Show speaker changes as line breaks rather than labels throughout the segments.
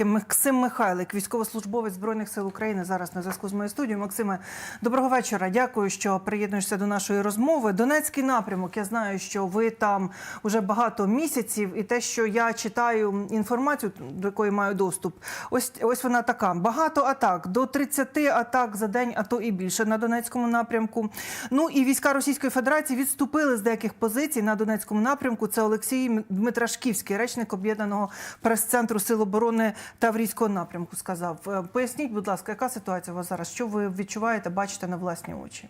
Максим Михайлик, військовослужбовець збройних сил України, зараз на зв'язку з моєю студією. Максиме, доброго вечора. Дякую, що приєднуєшся до нашої розмови. Донецький напрямок. Я знаю, що ви там уже багато місяців, і те, що я читаю інформацію, до якої маю доступ, ось ось вона така: багато атак до 30 атак за день, а то і більше на Донецькому напрямку. Ну і війська Російської Федерації відступили з деяких позицій на Донецькому напрямку. Це Олексій Дмитрашківський, речник об'єднаного прес-центру Сил оборони Таврійського напрямку. Сказав. Е, Поясніть, будь ласка, яка ситуація у вас зараз? Що ви відчуваєте, бачите на власні очі?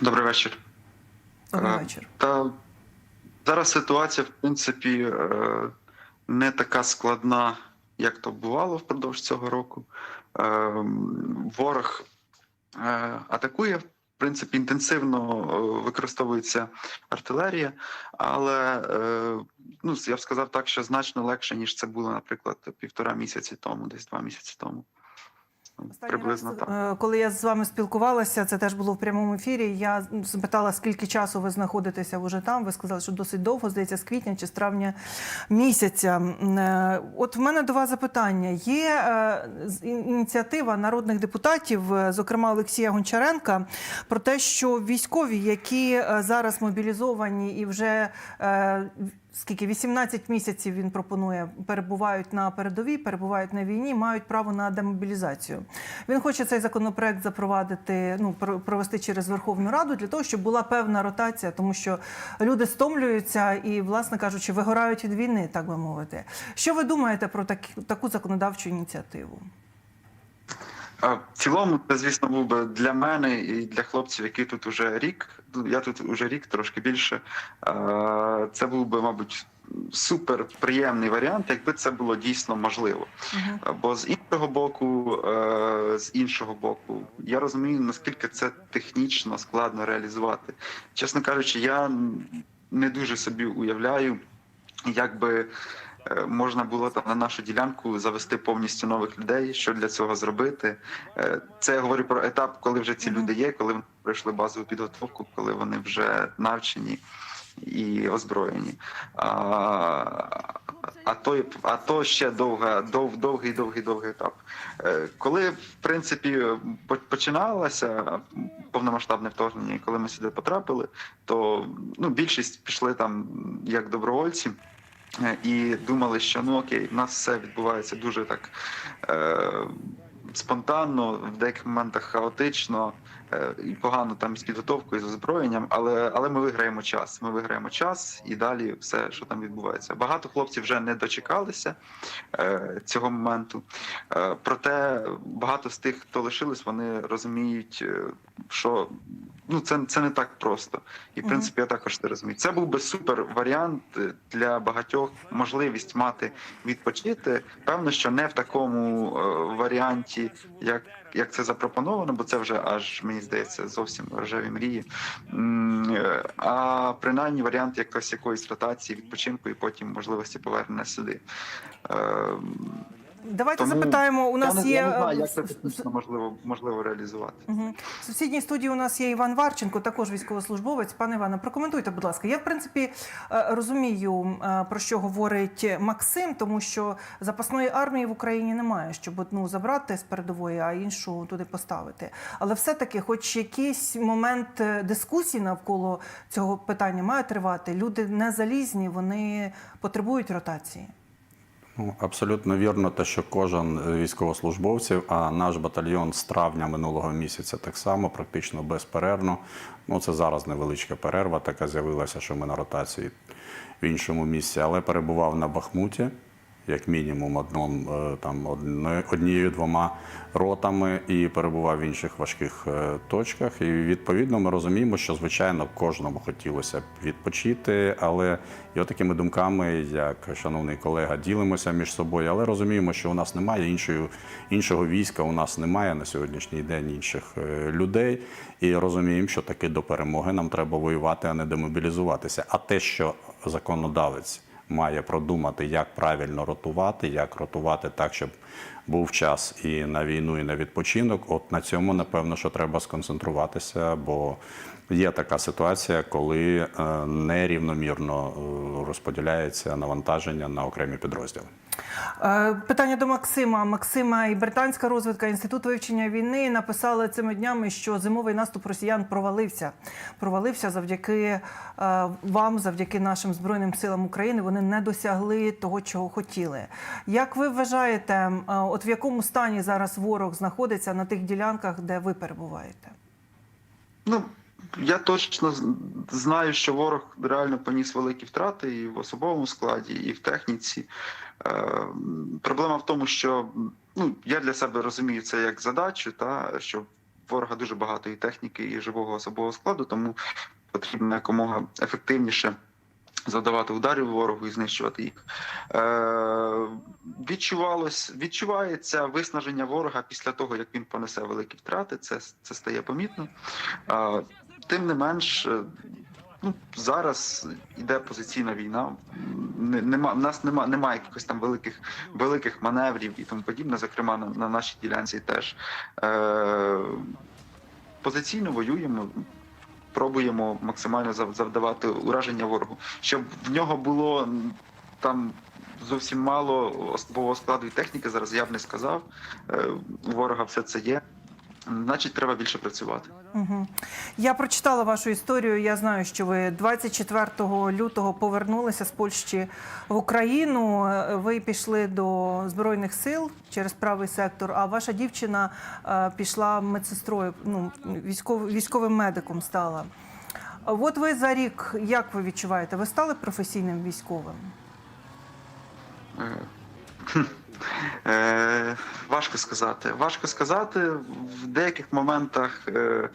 Добрий вечір.
Добрий
Е,
вечір.
Та зараз ситуація, в принципі, е, не така складна, як то бувало впродовж цього року. Е, Ворог атакує. В принципі, інтенсивно е, використовується артилерія, але е, ну, я б сказав так, що значно легше, ніж це було, наприклад, півтора місяці тому, десь два місяці тому. Приблизно
раз,
так.
е, коли я з вами спілкувалася, це теж було в прямому ефірі. Я запитала, скільки часу ви знаходитеся вже там. Ви сказали, що досить довго, здається, з квітня чи з травня місяця. Е, От в мене до вас запитання: є е, ініціатива народних депутатів, зокрема Олексія Гончаренка, про те, що військові, які зараз мобілізовані і вже скільки 18 місяців він пропонує, перебувають на передовій, перебувають на війні, мають право на демобілізацію. Він хоче цей законопроект запровадити, ну про- провести через Верховну Раду для того, щоб була певна ротація, тому що люди стомлюються і, власне кажучи, вигорають від війни, так би мовити. Що ви думаєте про такі, таку законодавчу ініціативу?
В цілому, це, звісно, був би для мене і для хлопців, які тут уже рік. ну, Я тут уже рік, трошки більше. Це був би, мабуть, супер приємний варіант, якби це було дійсно можливо. Бо з іншого боку, е, з іншого боку, я розумію, наскільки це технічно складно реалізувати. Чесно кажучи, я не дуже собі уявляю, як би е, можна було там на нашу ділянку завести повністю нових людей. Що для цього зробити? Е, Це я говорю про етап, коли вже ці люди є, коли вони пройшли базову підготовку, коли вони вже навчені і озброєні. А, а то, а то ще довга, дов, довгий, довгий, довгий етап. Е, Коли в принципі починалося повномасштабне вторгнення, і коли ми сюди потрапили, то ну, більшість пішли там як добровольці. е, І думали, що ну окей, в нас все відбувається дуже так е, спонтанно, в деяких моментах хаотично і погано там з підготовкою, з озброєнням, але, але ми виграємо час. Ми виграємо час і далі все, що там відбувається. Багато хлопців вже не дочекалися е, цього моменту. Е, проте багато з тих, хто лишились, вони розуміють, е, що ну це, це не так просто. І в принципі я також це розумію. Це був би супер варіант е, для багатьох можливість мати відпочити. Певно, що не в такому е, варіанті, як, як це запропоновано, бо це вже аж мені здається зовсім рожеві мрії. Е, А принаймні варіант якось якоїсь ротації, відпочинку і потім можливості повернення сюди.
Давайте
Тому
запитаємо. У нас
не,
є
не знаю,
е,
як це технічно можливо можливо реалізувати.
Мгм. В сусідній студії у нас є Іван Варченко, також військовослужбовець. Пане Іване, прокоментуйте, будь ласка. Я в принципі е, розумію е, про що говорить Максим, тому що запасної армії в Україні немає, щоб одну забрати з передової, а іншу туди поставити. Але все-таки, хоч якийсь момент дискусії навколо цього питання має тривати. Люди не залізні, вони потребують ротації.
Ну, абсолютно вірно, те, що кожен е, військовослужбовців, а наш батальйон з травня минулого місяця так само, практично безперервно. Ну, це зараз невеличка перерва, така з'явилася, що ми на ротації в іншому місці, але перебував на Бахмуті, як мінімум, одном, е, там, одно- однією-двома ротами і перебував в інших важких е, точках. І відповідно ми розуміємо, що звичайно кожному хотілося б відпочити, але і отакими думками, як шановний колега, ділимося між собою, але розуміємо, що у нас немає іншої, іншого війська, у нас немає на сьогоднішній день інших е, людей. І розуміємо, що таки до перемоги нам треба воювати, а не демобілізуватися. А те, що законодавець має продумати, як правильно ротувати, як ротувати так, щоб був час і на війну, і на відпочинок. От на цьому, напевно, що треба сконцентруватися, бо є така ситуація, коли е, нерівномірно е, розподіляється навантаження на окремі підрозділи.
Е, Питання до Максима. Максима і британська розвідка інститут вивчення війни написали цими днями, що зимовий наступ росіян провалився. Провалився завдяки е, вам, завдяки нашим збройним силам України. Вони не досягли того, чого хотіли. Як ви вважаєте, е, от в якому стані зараз ворог знаходиться на тих ділянках, де ви перебуваєте?
Ну, я точно знаю, що ворог реально поніс великі втрати і в особовому складі, і в техніці. Е, проблема в тому, що ну, я для себе розумію це як задачу, та, що ворога дуже багато і техніки, і живого особового складу, тому потрібно якомога ефективніше завдавати ударів ворогу і знищувати їх. Е, відчувалось, відчувається виснаження ворога після того, як він понесе великі втрати. Це, це стає помітно. Е, тим не менш, е, ну, зараз йде позиційна війна. Не- Нема, в нас нема, немає якихось там великих, великих маневрів і тому подібне, зокрема на, на нашій ділянці теж. Е, позиційно воюємо, пробуємо максимально завдавати ураження ворогу, щоб в нього було там. Зовсім мало особового складу і техніки. Зараз я б не сказав. Е, У ворога все це є. Значить, треба більше працювати.
Угу. Я прочитала вашу історію. Я знаю, що ви 24 лютого повернулися з Польщі в Україну. Е, Ви пішли до збройних сил через правий сектор. А ваша дівчина е, пішла медсестрою, ну військов, військовим медиком стала. От ви за рік, як ви відчуваєте? Ви стали професійним військовим?
Е, Важко сказати. Важко сказати. В деяких моментах е,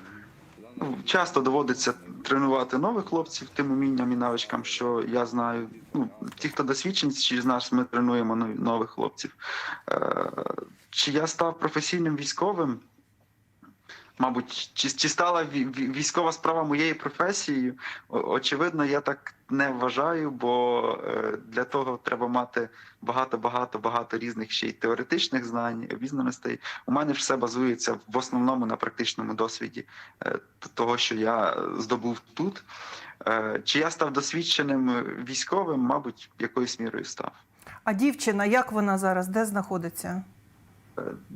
ну, часто доводиться тренувати нових хлопців тим умінням і навичкам, що я знаю. Ну, ті, хто досвідчені, чи з нас ми тренуємо нових хлопців. Е, Чи я став професійним військовим? Мабуть, чи, чи стала ві- ві- військова справа моєю професією? Очевидно, я так не вважаю, бо е, для того треба мати багато, багато, багато різних ще й теоретичних знань, обізнаностей. У мене все базується в основному на практичному досвіді е, того, що я здобув тут. Е, Чи я став досвідченим військовим? Мабуть, якоюсь мірою став.
А дівчина, як вона зараз? Де знаходиться?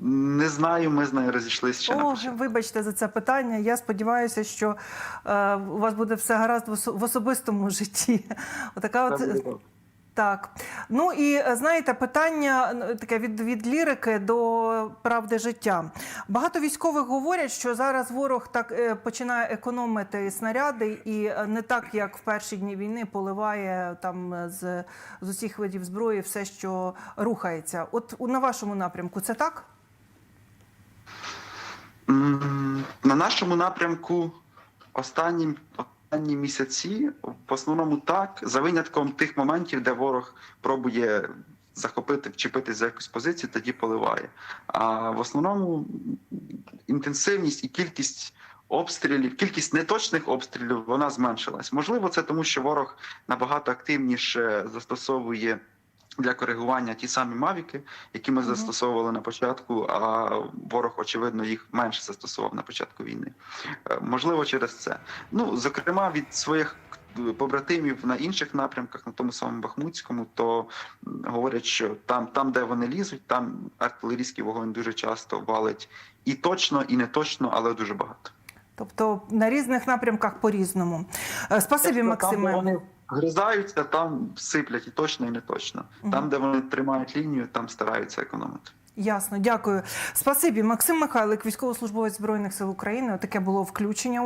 Не знаю, ми з нею розійшлися ще на
О,
початку.
вибачте за це питання. Я сподіваюся, що е, у вас буде все гаразд в особистому житті. Отака от. Так. Ну і е, знаєте, питання таке від, від лірики до правди життя. Багато військових говорять, що зараз ворог так е, починає економити снаряди, і е, не так, як в перші дні війни, поливає там з, з усіх видів зброї все, що рухається. От на вашому напрямку це так?
На нашому напрямку останні, останні місяці в основному так, за винятком тих моментів, де ворог пробує захопити, вчепитись за якусь позицію, тоді поливає. А в основному інтенсивність і кількість обстрілів, кількість неточних обстрілів вона зменшилась. Можливо, це тому, що ворог набагато активніше застосовує. Для коригування ті самі мавіки, які ми застосовували на початку, а ворог, очевидно, їх менше застосував на початку війни. Е, Можливо, через це. Ну, зокрема, від своїх побратимів на інших напрямках, на тому самому Бахмутському, то говорять, що там, там, де вони лізуть, там артилерійський вогонь дуже часто валить і точно, і не точно, але дуже багато.
Тобто на різних напрямках по-різному. Е, Спасибі, Максиме.
Гризаються, там сиплять і точно, і не точно. Там, де вони тримають лінію, там стараються економити.
Ясно, дякую. Спасибі, Максим Михайлик, військовослужбовець Збройних сил України. Таке було включення у нас.